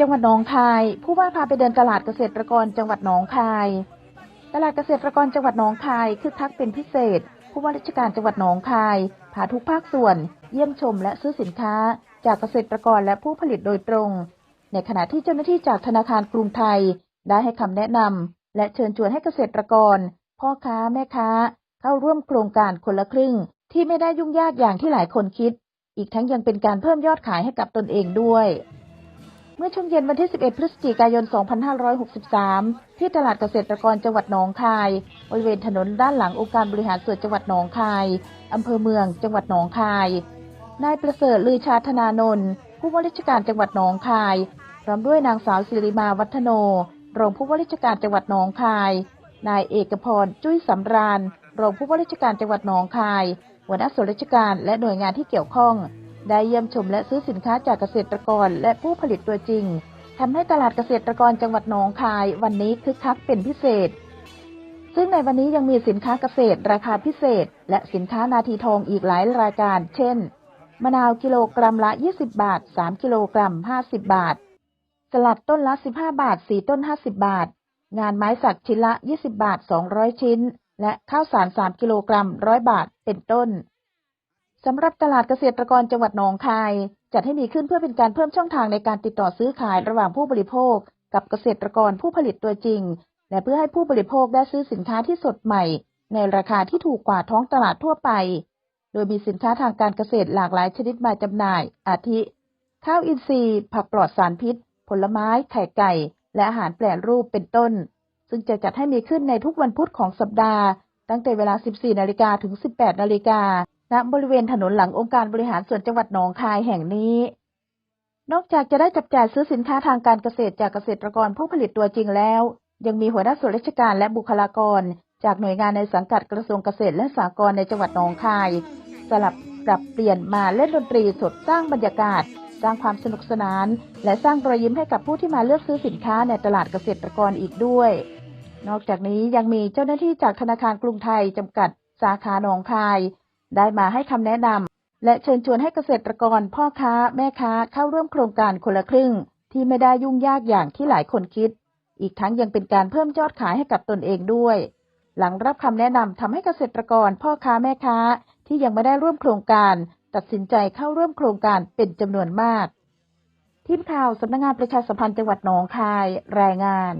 จังหวัดหนองคาย ผู้ว่าพาไปเดินตลาดเกษตรกรจังหวัดหนองคาย ตลาดเกษตรกรจังหวัดหนองคายคึกคักเป็นพิเศษ ผู้ว่าราชการจังหวัดหนองคายพาทุกภาคส่วน เยี่ยมชมและซื้อสินค้า จากเกษตรกรและผู้ผลิตโดยตรง ในขณะที่เจ้าหน้าที่จากธนาคารกรุงไทย ได้ให้คำแนะนำและเชิญชวนให้เกษตรกร พ่อค้าแม่ค้า เข้าร่วมโครงการคนละครึ่ง ที่ไม่ได้ยุ่งยากอย่างที่หลายคนคิด อีกทั้งยังเป็นการเพิ่มยอดขายให้กับตนเองด้วย เมื่อช่วงเย็นวันที่ 11 พฤศจิกายน 2563 ที่ตลาดเกษตรกรจังหวัดหนองคาย บริเวณถนนด้านหลังองค์การบริหารส่วนจังหวัดหนองคาย อำเภอเมือง จังหวัดหนองคาย นายประเสริฐลือชาธนานนท์ ผู้ว่าราชการจังหวัดหนองคาย พร้อมด้วยนางสาวศิริมาวัฒโน รองผู้ว่าราชการจังหวัดหนองคาย นายเอกพร จุ้ยสำราญ รองผู้ว่าราชการจังหวัดหนองคาย หัวหน้าส่วนราชการและหน่วยงานที่เกี่ยวข้อง ได้เยี่ยมชมและซื้อสินค้าจากเกษตรกรและผู้ผลิตตัวจริงทำให้ตลาดเกษตรกรจังหวัดหนองคายวันนี้คึกคักเป็นพิเศษ ซึ่งในวันนี้ยังมีสินค้าเกษตรราคาพิเศษ และสินค้านาทีทองอีกหลายรายการ เช่น มะนาวกิโลกรัมละ 20 บาท 3 กิโลกรัม 50 บาท สลัดต้นละ 15 บาท 4 ต้น 50 บาท งานไม้สักชิ้นละ 20 บาท 200 ชิ้น และข้าวสาร 3 กิโลกรัม 100 บาท เป็นต้น สำหรับตลาดเกษตรกรจังหวัดหนองคาย จัดให้มีขึ้นเพื่อเป็นการเพิ่มช่องทางในการติดต่อซื้อขายระหว่างผู้บริโภค กับเกษตรกรผู้ผลิตตัวจริง และเพื่อให้ผู้บริโภคได้ซื้อสินค้าที่สดใหม่ ในราคาที่ถูกกว่าท้องตลาดทั่วไป โดยมีสินค้าทางการเกษตรหลากหลายชนิดมาจำหน่าย อาทิ ข้าวอินทรีย์ ผักปลอดสารพิษ ผลไม้ ไข่ไก่ และอาหารแปรรูปเป็นต้น ซึ่งจะจัดให้มีขึ้นในทุกวันพุธของสัปดาห์ ตั้งแต่เวลา 14 นาฬิกาถึง 18 นาฬิกา ณบริเวณถนนหลังองค์การบริหารส่วนจังหวัดหนองคายแห่งนี้ นอกจากจะได้จับจ่ายซื้อสินค้าทางการเกษตรจากเกษตรกรผู้ผลิตตัวจริงแล้ว ยังมีหัวหน้าส่วนราชการและบุคลากร จากหน่วยงานในสังกัดกระทรวงเกษตรและสหกรณ์ในจังหวัดหนองคาย สลับปรับเปลี่ยนมาเล่นดนตรีสดสร้างบรรยากาศ สร้างความสนุกสนาน และสร้างรอยยิ้มให้กับผู้ที่มาเลือกซื้อสินค้าในตลาดเกษตรกรอีกด้วย นอกจากนี้ยังมีเจ้าหน้าที่จากธนาคารกรุงไทยจำกัด สาขาหนองคาย ได้มาให้คำแนะนำและเชิญชวนให้เกษตรกรพ่อค้าแม่ค้าเข้าร่วมโครงการคนละครึ่ง ที่ไม่ได้ยุ่งยากอย่างที่หลายคนคิด อีกทั้งยังเป็นการเพิ่มยอดขายให้กับตนเองด้วย หลังรับคำแนะนำทำให้เกษตรกรพ่อค้าแม่ค้าที่ยังไม่ได้ร่วมโครงการ ตัดสินใจเข้าร่วมโครงการเป็นจำนวนมากทีมข่าวสำนักงงานประชาสัมพันธ์จังหวัดหนองคาย รายงาน